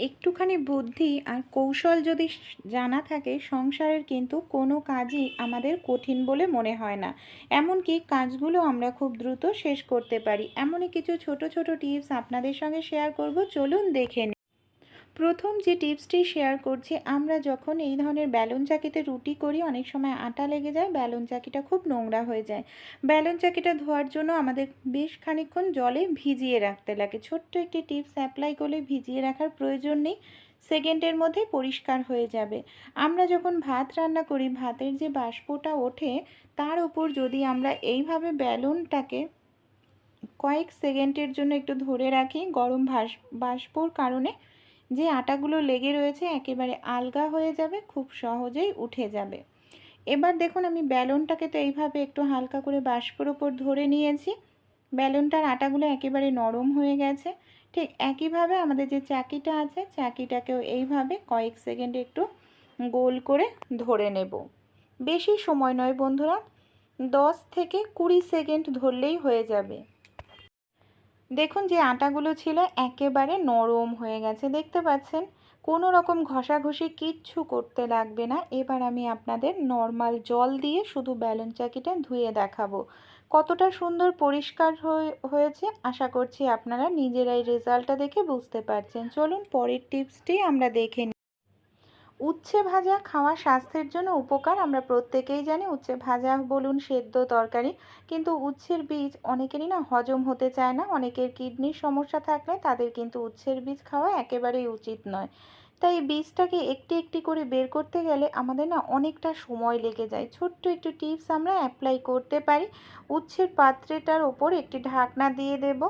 একটুখানি বুদ্ধি আর কৌশল যদি জানা থাকে, সংসারের কিন্তু কোনো কাজই আমাদের কঠিন বলে মনে হয় না। এমনকি কাজগুলো আমরা খুব দ্রুত শেষ করতে পারি। এমনই কিছু ছোট ছোট টিপস আপনাদের সঙ্গে শেয়ার করব। চলুন দেখে প্রথম যে টিপসটি শেয়ার করছি, আমরা যখন এই ধরনের ব্যালন চাকিতে রুটি করি, অনেক সময় আটা লেগে যায়, ব্যালন চাকিটা খুব নোংরা হয়ে যায়। ব্যালন চাকিটা ধোয়ার জন্য আমাদের বেশ খানিকক্ষণ জলে ভিজিয়ে রাখতে লাগে। ছোট্ট একটি টিপস অ্যাপ্লাই করলে ভিজিয়ে রাখার প্রয়োজন নেই, সেকেন্ডের মধ্যে পরিষ্কার হয়ে যাবে। আমরা যখন ভাত রান্না করি, ভাতের যে বাষ্পটা ওঠে, তার উপর যদি আমরা এইভাবে ব্যালনটাকে কয়েক সেকেন্ডের জন্য একটু ধরে রাখি, গরম বাষ্পর কারণে যে আটাগুলো লেগে রয়েছে একেবারে আলগা হয়ে যাবে, খুব সহজেই উঠে যাবে। এবার দেখুন আমি ব্যালনটাকে তো এইভাবে একটু হালকা করে বাষ্পর ওপর ধরে নিয়েছি। ব্যালনটার আটাগুলো একেবারে নরম হয়ে গেছে। ঠিক একইভাবে আমাদের যে চাকিটা আছে, চাকিটাকেও এইভাবে কয়েক সেকেন্ড একটু গোল করে ধরে নেব। বেশি সময় নয় বন্ধুরা, দশ থেকে কুড়ি সেকেন্ড ধরলেই হয়ে যাবে। দেখুন যে আটাগুলো ছিল একেবারে নরম হয়ে গেছে, দেখতে পাচ্ছেন? কোনো রকম ঘষাঘষি কিচ্ছু করতে লাগবে না। এবার আমি আপনাদের নর্মাল জল দিয়ে শুধু ব্যালন চাকিটা ধুয়ে দেখাবো। কতটা সুন্দর পরিষ্কার হয়ে- হয়েছে, আশা করছি আপনারা নিজেরাই রেজাল্টটা দেখে বুঝতে পারছেন। চলুন পরের টিপসটি আমরা দেখে উচ্ছে ভাজা খাওয়া স্বাস্থ্যের জন্য উপকার। আমরা প্রত্যেকেই জানি উচ্ছে ভাজা বলুন, সেদ্ধ তরকারি, কিন্তু উচ্ছের বীজ অনেকেরই না হজম হতে চায় না। অনেকের কিডনির সমস্যা থাকলে তাদের কিন্তু উচ্ছের বীজ খাওয়া একেবারেই উচিত নয়। তাই বীজটাকে একটি একটি করে বের করতে গেলে আমাদের না অনেকটা সময় লেগে যায়। ছোট্ট একটু টিপস আমরা অ্যাপ্লাই করতে পারি। উচ্ছের পাত্রেটার ওপর একটি ঢাকনা দিয়ে দেব।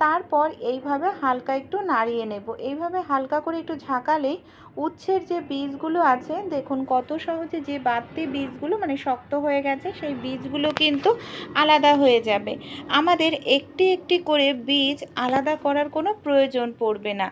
তারপর এইভাবে হালকা একটু নাড়িয়ে নেব। এইভাবে হালকা করে একটু ঝাঁকালেই উচ্ছের যে বীজগুলো আছে, দেখুন কত সহজে যে বাড়তি বীজগুলো মানে শক্ত হয়ে গেছে, সেই বীজগুলো কিন্তু আলাদা হয়ে যাবে। আমাদের একটি একটি করে বীজ আলাদা করার কোনো প্রয়োজন পড়বে না।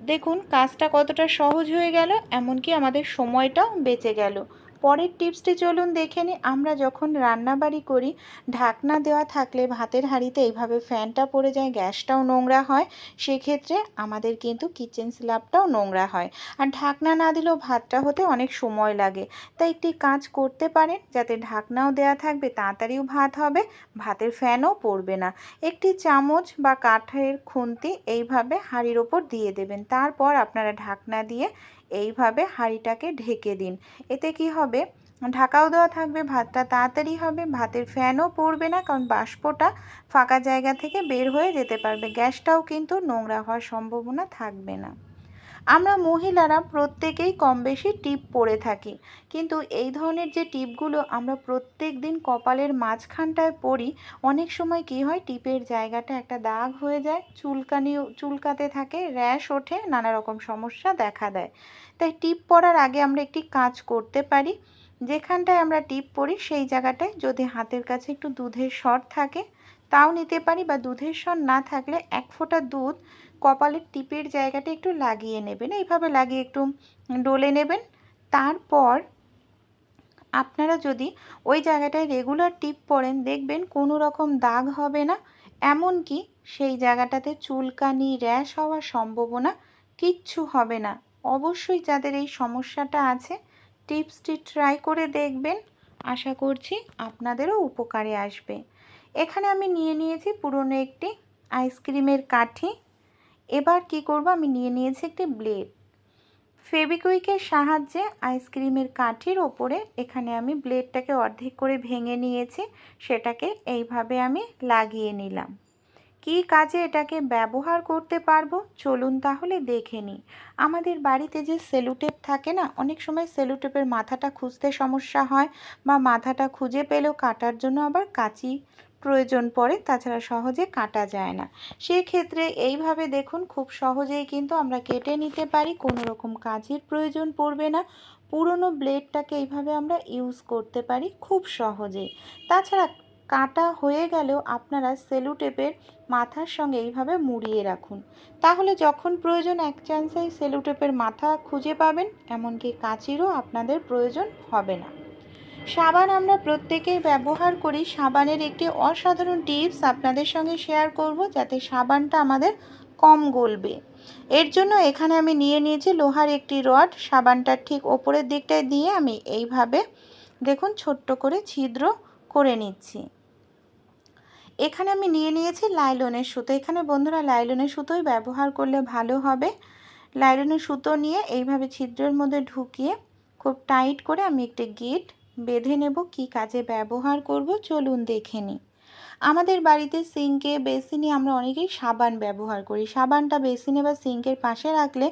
দেখুন কাজটা কতটা সহজ হয়ে গেল, এমনকি আমাদের সময়টাও বেঁচে গেল। পরের টিপসটি চলুন দেখে নিই। আমরা যখন রান্নাবাড়ি করি, ঢাকনা দেওয়া থাকলে ভাতের হাঁড়িতে এইভাবে ফ্যানটা পড়ে যায়, গ্যাসটাও নোংরা হয়। সেক্ষেত্রে আমাদের কিন্তু কিচেন স্ল্যাবটাও নোংরা হয়। আর ঢাকনা না দিলেও ভাতটা হতে অনেক সময় লাগে। তাই একটি কাজ করতে পারেন, যাতে ঢাকনাও দেওয়া থাকবে, তাড়াতাড়িও ভাত হবে, ভাতের ফ্যানও পড়বে না। একটি চামচ বা কাঠের খুন্তি এইভাবে হাঁড়ির ওপর দিয়ে দেবেন। তারপর আপনারা ঢাকনা দিয়ে এইভাবে হাঁড়িটাকে ঢেকে দিন। এতে কি হবে? ঢাকাও দেওয়া থাকবে, ভাতটা তাড়াতাড়ি হবে, ভাতের ফ্যানও পড়বে না, কারণ বাষ্পটা ফাঁকা জায়গা থেকে বের হয়ে যেতে পারবে। গ্যাসটাও কিন্তু নোংরা হওয়ার সম্ভাবনা থাকবে না। আমরা মহিলারা প্রত্যেকেই কম বেশি টিপ পরে থাকি। কিন্তু এই ধরনের যে টিপগুলো আমরা প্রত্যেক দিন কপালের মাঝখানটায় পরি অনেক সময় কি হয়, টিপের জায়গাটা একটা দাগ হয়ে যায় চুলকানি চুলকাতে থাকে, র্যাশ ওঠে, নানা রকম সমস্যা দেখা দেয়। তাই টিপ পরার আগে আমরা একটি কাজ করতে পারি। যেখানটায় আমরা টিপ পরি, সেই জায়গাটায় যদি হাতের কাছে একটু দুধের সর থাকে তাও নিতে পারি বা দুধের সর না থাকলে এক ফোঁটা দুধ কপালের টিপের জায়গাটা একটু লাগিয়ে নেবেন। এইভাবে লাগিয়ে একটু ডলে নেবেন। তারপর আপনারা যদি ওই জায়গাটায় রেগুলার টিপ পরেন দেখবেন কোনো রকম দাগ হবে না। এমনকি সেই জায়গাটাতে চুলকানি, র্যাশ হওয়ার সম্ভাবনা কিচ্ছু হবে না। অবশ্যই যাদের এই সমস্যাটা আছে, টিপসটি ট্রাই করে দেখবেন। আশা করছি আপনাদেরও উপকারে আসবে। এখানে আমি নিয়ে নিয়েছি পুরনো একটি আইসক্রিমের কাঠি। এবার কি করব? আমি নিয়ে নিয়েছি একটি ব্লেড। ফেবিকুইকের সাহায্যে আইসক্রিমের কাঠির ওপরে এখানে আমি ব্লেডটাকে অর্ধেক করে ভেঙে নিয়েছি, সেটাকে এইভাবে আমি লাগিয়ে নিলাম। কী কাজে এটাকে ব্যবহার করতে পারব? চলুন তাহলে দেখে নিই। আমাদের বাড়িতে যে সেলুটেপ থাকে না, অনেক সময় সেলুটেপের মাথাটা খুঁজতে সমস্যা হয় বা মাথাটা খুঁজে পেলেও কাটার জন্য আবার কাঁচি প্রয়োজন পড়ে, তাছাড়া সহজে কাটা যায় না। সেক্ষেত্রে এইভাবে দেখুন, খুব সহজেই কিন্তু আমরা কেটে নিতে পারি, কোনো রকম কাজের প্রয়োজন পড়বে না। পুরনো ব্লেডটাকে এইভাবে আমরা ইউজ করতে পারি, খুব সহজে। তাছাড়া কাটা হয়ে গেলেও আপনারা সেলুটেপের মাথার সঙ্গে এইভাবে মুড়িয়ে রাখুন। তাহলে যখন প্রয়োজন, এক চান্সেই সেলুটেপের মাথা খুঁজে পাবেন, এমনকি কাঁচিরও আপনাদের প্রয়োজন হবে না। সাবান আমরা প্রত্যেকেই ব্যবহার করি। সাবানের একটি অসাধারণ টিপস আপনাদের সঙ্গে শেয়ার করব যাতে সাবানটা আমাদের কম গলবে। এর জন্য এখানে আমি নিয়ে নিয়েছি লোহার একটি রড। সাবানটার ঠিক ওপরের দিকটায় দিয়ে আমি এইভাবে দেখুন ছোট্ট করে ছিদ্র করে নিচ্ছি। এখানে আমি নিয়ে নিয়েছি লাইলনের সুতো। এখানে বন্ধুরা লাইলনের সুতোই ব্যবহার করলে ভালো হবে। লাইলনের সুতো নিয়ে এইভাবে ছিদ্রের মধ্যে ঢুকিয়ে খুব টাইট করে আমি একটি গিট বেঁধে নেব, কি কাজে ব্যবহার করব চলুন দেখে নিই। আমাদের বাড়িতে সিঙ্কে, বেসিনে আমরা অনেকেই সাবান ব্যবহার করি। সাবানটা বেসিনে বা সিঙ্কের পাশে রাখলে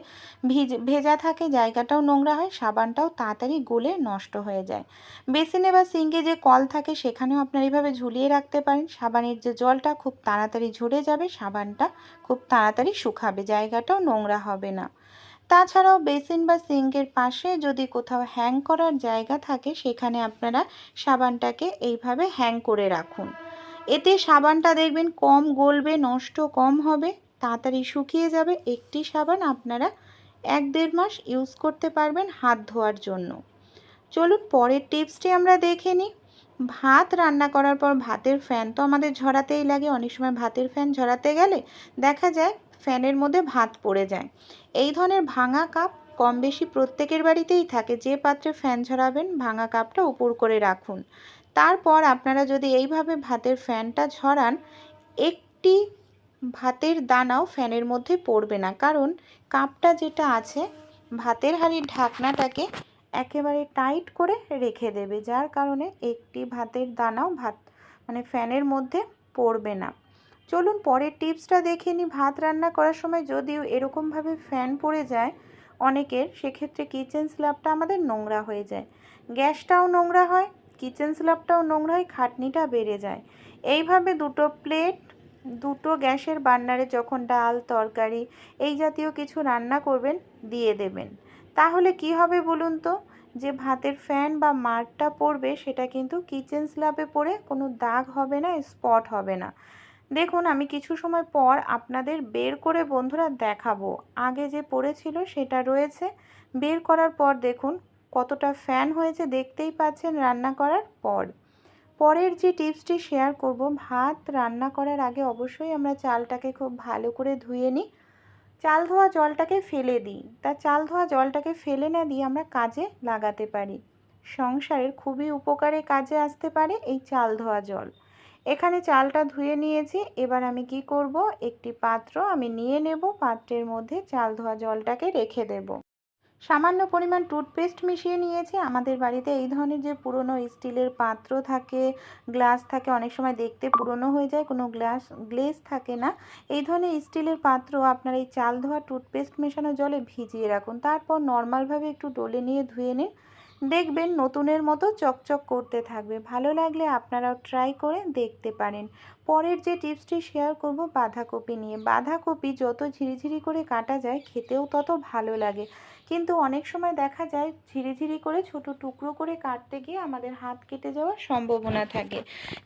ভিজ, ভেজা থাকে, জায়গাটাও নোংরা হয়, সাবানটাও তাড়াতাড়ি গলে নষ্ট হয়ে যায়। বেসিনে বা সিঙ্কে যে কল থাকে, সেখানেও আপনারা এইভাবে ঝুলিয়ে রাখতে পারেন। সাবানের যে জলটা খুব তাড়াতাড়ি ঝরে যাবে, সাবানটা খুব তাড়াতাড়ি শুকাবে, জায়গাটাও নোংরা হবে না। তাছাড়াও বেসিন বা সিঙ্কের পাশে যদি কোথাও হ্যাং করার জায়গা থাকে, সেখানে আপনারা সাবানটাকে এইভাবে হ্যাং করে রাখুন। এতে সাবানটা দেখবেন কম গলবে, নষ্ট কম হবে, তাড়াতাড়ি শুকিয়ে যাবে। একটি সাবান আপনারা এক দেড় মাস ইউজ করতে পারবেন হাত ধোয়ার জন্য। চলুন পরের টিপসটি আমরা দেখে নিই। ভাত রান্না করার পর ভাতের ফ্যান তো আমাদের ঝরাতেই লাগে। অনেক সময় ভাতের ফ্যান ঝরাতে গেলে দেখা যায় ফ্যানের মধ্যে ভাত পড়ে যায়। এই ধরনের ভাঙা কাপ কম বেশি প্রত্যেকের বাড়িতেই থাকে। যে পাত্রে ফ্যান ঝরাবেন, ভাঙা কাপটা উপর করে রাখুন। তারপর আপনারা যদি এইভাবে ভাতের ফ্যানটা ঝরান, একটি ভাতের দানাও ফ্যানের মধ্যে পড়বে না। কারণ কাপটা যেটা আছে, ভাতের হাঁড়ির ঢাকনাটাকে একেবারে টাইট করে রেখে দেবে। যার কারণে একটি ভাতের দানাও ভাত মানে ফ্যানের মধ্যে পড়বে না। চলুন পরের টিপসটা দেখে নিই। ভাত রান্না করার সময় যদিও এরকমভাবে ফ্যান পড়ে যায় অনেকের, সেক্ষেত্রে কিচেন স্ল্যাবটা আমাদের নোংরা হয়ে যায়। গ্যাসটাও নোংরা হয়, কিচেন স্ল্যাবটাও নোংরা হয়, খাটনিটা বেড়ে যায়। এইভাবে দুটো প্লেট, দুটো গ্যাসের বার্নারে যখন ডাল, তরকারি এই জাতীয় কিছু রান্না করবেন, দিয়ে দেবেন। তাহলে কি হবে বলুন তো? যে ভাতের ফ্যান বা মারটা পড়বে, সেটা কিন্তু কিচেন স্ল্যাবে পড়ে কোনো দাগ হবে না, স্পট হবে না। দেখুন, আমি কিছু সময় পর আপনাদের বের করে বন্ধুরা দেখাবো। আগে যে পড়েছিল সেটা রয়েছে। বের করার পর দেখুন, কতটা ফ্যান হয়েছে দেখতেই পাচ্ছেন রান্না করার পর। পরের যে টিপসটি শেয়ার করব, ভাত রান্না করার আগে অবশ্যই আমরা চালটাকে খুব ভালো করে ধুয়ে নিই। চাল ধোয়া জলটাকে ফেলে দিই। তা চাল ধোয়া জলটাকে ফেলে না দিয়ে আমরা কাজে লাগাতে পারি। সংসারের খুবই উপকারে কাজে আসতে পারে এই চাল ধোয়া জল। এখানে চালটা ধুয়ে নিয়েছি। এবার আমি কি করব? একটি পাত্র আমি নিয়ে নেব। পাত্রের মধ্যে চাল ধোয়া জলটাকে রেখে দেব। সামান্য পরিমাণ টুথপেস্ট মিশিয়ে নিয়েছি। আমাদের বাড়িতে এই ধরনের যে পুরনো স্টিলের পাত্র থাকে, গ্লাস থাকে, অনেক সময় দেখতে পুরনো হয়ে যায়, কোনো গ্লাস, গ্লেস থাকে না। এই ধরনের স্টিলের পাত্র আপনার এই চাল ধোয়া টুথপেস্ট মেশানো জলে ভিজিয়ে রাখুন। তারপর নর্মালভাবে একটু ডলে নিয়ে ধুয়ে নিন। দেখবেন নতুনের মতো চকচক করতে থাকবে। ভালো লাগলে আপনারাও ট্রাই করে দেখতে পারেন। পরের যে টিপসটি শেয়ার করব বাঁধাকপি নিয়ে। বাঁধাকপি যত ঝিরিঝিরি করে কাটা যায়, খেতেও তত ভালো লাগে। কিন্তু অনেক সময় দেখা যায়, ঝিরিঝিরি করে ছোট টুকরো করে কাটতে গিয়ে আমাদের হাত কেটে যাওয়ার সম্ভাবনা থাকে।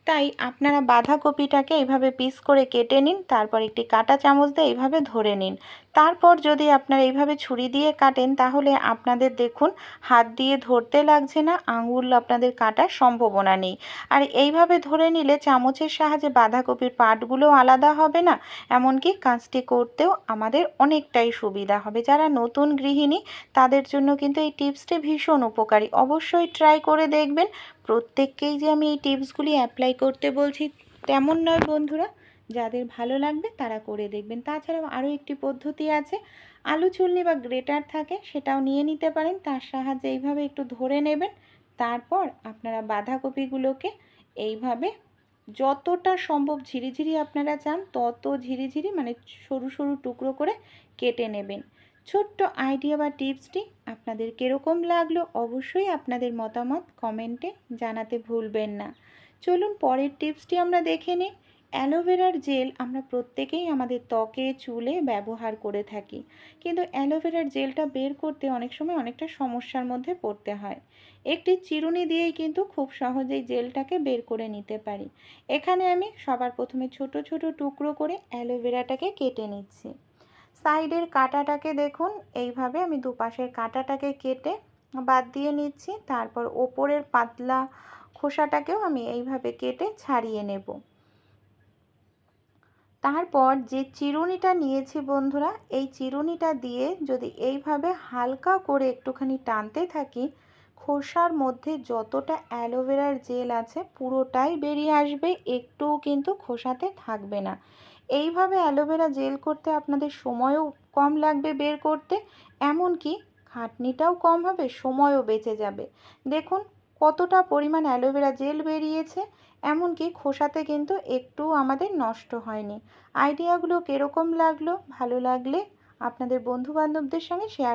তাই আপনারা বাঁধাকপিটাকে এইভাবে পিস করে কেটে নিন, তারপর একটি কাটা চামচ দিয়ে এইভাবে ধরে নিন। তারপর যদি আপনারা এইভাবে ছুরি দিয়ে কাটেন, তাহলে আপনাদের দেখুন, হাত দিয়ে ধরতে লাগছে না, আঙুল আপনাদের কাটার সম্ভাবনা নেই। আর এইভাবে ধরে নিলে চামচের সাহায্যে বাঁধাকপির পাটগুলো আলাদা হবে না, এমনকি কাজটি করতেও আমাদের অনেকটাই সুবিধা হবে। যারা নতুন গৃহিণী, তাদের জন্য কিন্তু এই টিপসটি ভীষণ উপকারী। অবশ্যই ট্রাই করে দেখবেন। প্রত্যেককেই যে আমি এই টিপসগুলি অ্যাপ্লাই করতে বলছি, তেমন নয় বন্ধুরা। যাদের ভালো লাগবে, তারা করে দেখবেন। তাছাড়াও আরও একটি পদ্ধতি আছে। আলু চুলনি বা গ্রেটার থাকে, সেটাও নিয়ে নিতে পারেন। তার সাহায্যে এইভাবে একটু ধরে নেবেন। তারপর আপনারা বাঁধাকপিগুলোকে এইভাবে যতটা সম্ভব ঝিরিঝিরি আপনারা চান তত ঝিরিঝিরি মানে সরু সরু টুকরো করে কেটে নেবেন। ছোট্ট আইডিয়া বা টিপসটি আপনাদের কীরকম লাগল অবশ্যই আপনাদের মতামত কমেন্টে জানাতে ভুলবেন না। চলুন পরের টিপসটি আমরা দেখে নিই। অ্যালোভেরার জেল আমরা প্রত্যেকেই আমাদের ত্বকে, চুলে ব্যবহার করে থাকি। কিন্তু অ্যালোভেরার জেলটা বের করতে অনেক সময় অনেকটা সমস্যার মধ্যে পড়তে হয়। একটি চিরুনি দিয়েই কিন্তু খুব সহজেই জেলটাকে বের করে নিতে পারি। এখানে আমি সবার প্রথমে ছোট ছোট টুকরো করে অ্যালোভেরাটাকে কেটে নিচ্ছি। সাইডের কাঁটাটাকে দেখুন, এইভাবে আমি দুপাশের কাঁটাটাকে কেটে বাদ দিয়ে নিচ্ছি। তারপর ওপরের পাতলা খোসাটাকেও আমি এইভাবে কেটে ছাড়িয়ে নেব। তারপর যে চিরুনিটা নিয়েছি বন্ধুরা, এই চিরুনিটা দিয়ে যদি এইভাবে হালকা করে একটুখানি টানতে থাকি, খোসার মধ্যে যতটা অ্যালোভেরার জেল আছে পুরোটাই বেরিয়ে আসবে, একটুও কিন্তু খোসাতে থাকবে না। এইভাবে অ্যালোভেরা জেল করতে আপনাদের সময়ও কম লাগবে বের করতে, এমনকি খাটনিটাও কম হবে, সময়ও বেঁচে যাবে। দেখুন কতটা পরিমাণ অ্যালোভেরা জেল বেরিয়েছে এমনকি খোসাতে কিন্তু একটু আমাদের নষ্ট হয়নি। আইডিয়াগুলো কীরকম লাগল, ভালো লাগলে আপনাদের বন্ধুবান্ধবদের সঙ্গে শেয়ার